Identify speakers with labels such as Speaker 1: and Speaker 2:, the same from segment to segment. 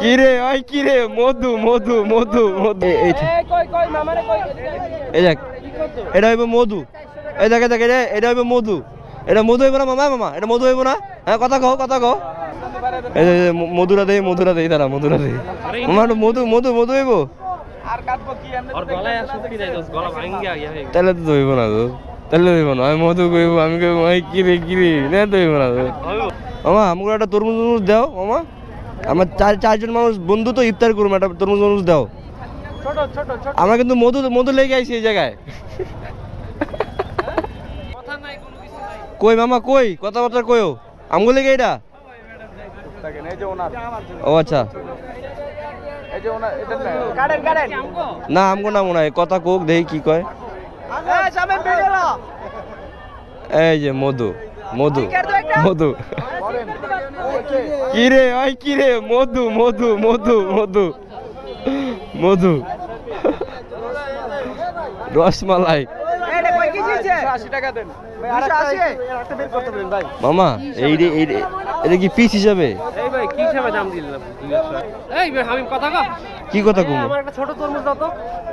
Speaker 1: কি? রে ওই কি রে মধু মধু মধু মধু। এই- দেখ এটা হইব মধু। এই দেখে দেখ এটা এটা হইব মধু। এটা মধু হইব না মামা মামা? এটা মধু হইব না? হ্যাঁ কথা কও কথা কও। মধুরা দেই মধুরা দেই তারা মধুরা দেই। মামা মধু মধু মধু হইব? তাহলে তো হইব না তো। তাহলে হইব না আমি মধু কইব আমি কইব ওই কি রে কি রে না তো হইব না তো। মামা আমাকে একটা তরমুজ দাও মামা। আমার চার চারজন মানুষ বন্ধু তো ইফতার করব একটা তরমুজ তরমুজ দাও। আমরা কিন্তু মধু মধু লেগে আইছি এই জায়গায়। কই মামা কই? কথাবার্তা কইও আমগো লেগে এটা ও আচ্ছা। না আমগো না মনে হয় কথা কোক দেখি কি কয়। এই যে মধু মধু মধু। কি রে ওই কি রে মধু মধু মধু মধু মধু। রসমালাই। মামা এই রে এই রে এটা কি পিস হিসাবে?
Speaker 2: কি কথা
Speaker 1: কমু।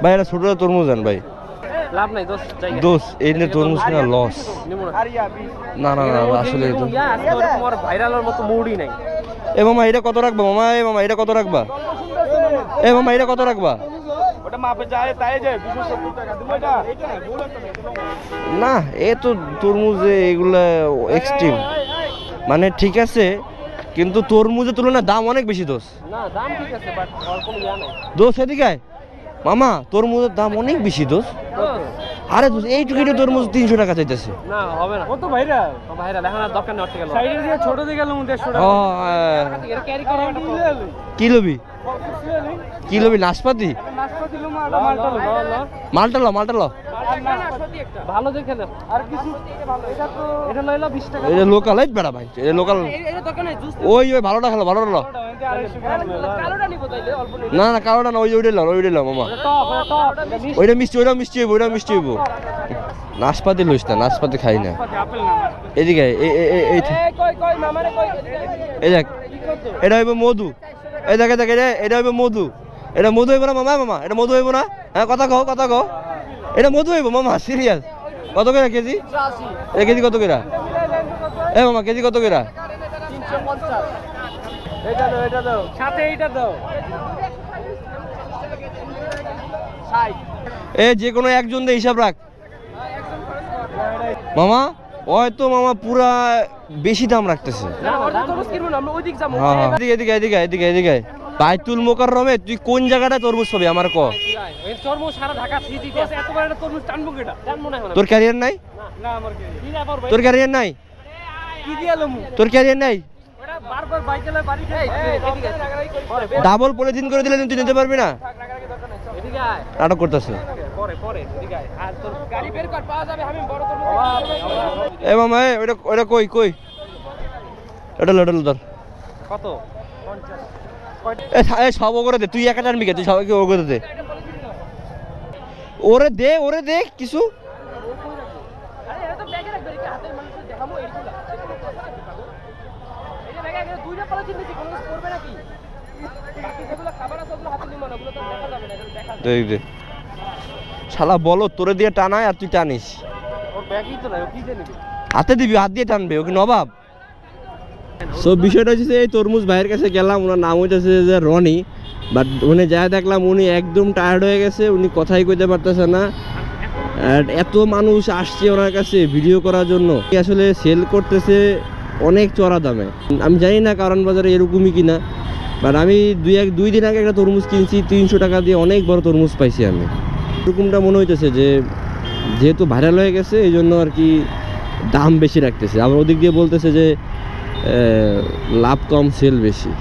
Speaker 1: ভাই এটা ছোট তরমুজ আন ভাই।
Speaker 2: লাভ নাই দোস্ত, যাই
Speaker 1: দোষ এই নিয়ে তরমুজ কিনা লস।
Speaker 2: না।
Speaker 1: না না না আসলে
Speaker 2: আর ভাইরালের মতো মুডই নাই।
Speaker 1: এ মামা এটা কত রাখবা? মামা এ মামা এটা কত রাখবা? এ মামা এটা কত রাখবা? না এ তো তরমুজে এগুলা এক্সট্রিম মানে ঠিক আছে কিন্তু তরমুজের তুলনায় দাম অনেক বেশি দোষ
Speaker 2: না দাম
Speaker 1: দোষ এদিকে। মামা তরমুজের দাম অনেক বেশি দোষ। আরে দোষ এই এইটুকু তরমুজ তিনশো টাকা চাইতেছে।
Speaker 2: না হবে না। কত ভাইরা ভাইরা এখন আর দোকানে অটকে গেল থেকে
Speaker 3: সাইডে দিয়ে ছোট দিকে গেলাম টাকা।
Speaker 1: ও
Speaker 2: ক্যারি করে।
Speaker 1: কি লবি? কি লবি নাশপাতি?
Speaker 3: নাশপাতি লো
Speaker 2: লও,
Speaker 3: মালটা
Speaker 2: লও।
Speaker 1: মালটা লো মালটা লো।
Speaker 2: ভালো দেখে নাও
Speaker 3: আর কিছু এটা তো
Speaker 2: এটা লইলো বিশ টাকা।
Speaker 1: এটা লোকাল এই বেড়া ভাই এটা লোকাল
Speaker 2: এটা দরকার জুস
Speaker 1: ওই ওই ভালোটা খেলো ভালোটা লো
Speaker 3: আড়াইশো গ্রাম
Speaker 2: কালোটা নিবো তাইলে অল্প নিবো।
Speaker 1: না না কালোটা না ওই ওইটা ওইটা মামা। ওইটা মিষ্টি ওইটা মিষ্টি হইব ওইটা মিষ্টি হইব। নাশপাতি লইস না নাশপাতি খাই না। এদিকে এই এই- এই এই
Speaker 2: কই কই মামারে কই
Speaker 1: এই দেখ এটা হইব মধু। এই দেখে দেখ এটা এটা হইব মধু। এটা মধু হইব না মামা মামা এটা মধু হইব না। হ্যাঁ কথা কও কথা কও। এটা মধু হইব মামা সিরিয়াস কত করে কেজি? এ কেজি কত করে? এ মামা কেজি কত করে? এ যে কোনো একজন দিয়ে হিসাব রাখ। মামা হয়তো মামা পুরা বেশি দাম রাখতেছে। হ্যাঁ হ্যাঁ। এদিকে এদিকে এদিকে এদিকে এদিকে। বাইতুল মোকাররমে তুই কোন জায়গাটা তরমুজ পাবি? আমার ক। তোর ক্যারিয়ার নাই? তোর ক্যারিয়ার নাই? তোর ক্যারিয়ার নাই। ডাবল পলিথিন করে দিলে তুই নিতে পারবি না। নাটক করতেছে।
Speaker 2: পরে পরে এদিকে আয়। আর তোর গাড়ি বের কর পাওয়া যাবে আমি বড় তরমুজ
Speaker 1: এ মামা ওটা কই কই? এটা লো, এটা ধর।
Speaker 2: কত?
Speaker 1: সব দে তুই একা টানবি কে? তুই সবাইকে ও করে দে। ওরে দে ওরে দে কিছু।
Speaker 2: দেখা
Speaker 1: দে শালা বলো তোরে দিয়ে টানায় আর তুই টানিস। হাতে দিবি হাত দিয়ে টানবে ওকে নবাব? সো বিষয়টা হচ্ছে এই তরমুজ ভাইয়ের কাছে গেলাম, ওনার নাম হইতেছে যে রনি বাট উনি যা দেখলাম উনি একদম টায়ার্ড হয়ে গেছে, উনি কথাই কইতে পারতেছে না। এত মানুষ আসছে ওনার কাছে ভিডিও করার জন্য। আসলে সেল করতেছে অনেক চড়া দামে। আমি জানি না কারণ বাজারে এরকমই কিনা বাট আমি দুই এক, দুই দিন আগে একটা তরমুজ কিনছি, তিনশো টাকা দিয়ে অনেক বড় তরমুজ পাইছি আমি। এরকমটা মনে হইতেছে যে যেহেতু ভাইরাল হয়ে গেছে এই জন্য আর কি দাম বেশি রাখতেছে। আবার ওদিক দিয়ে বলতেছে যে লাভ কম সেল বেশি।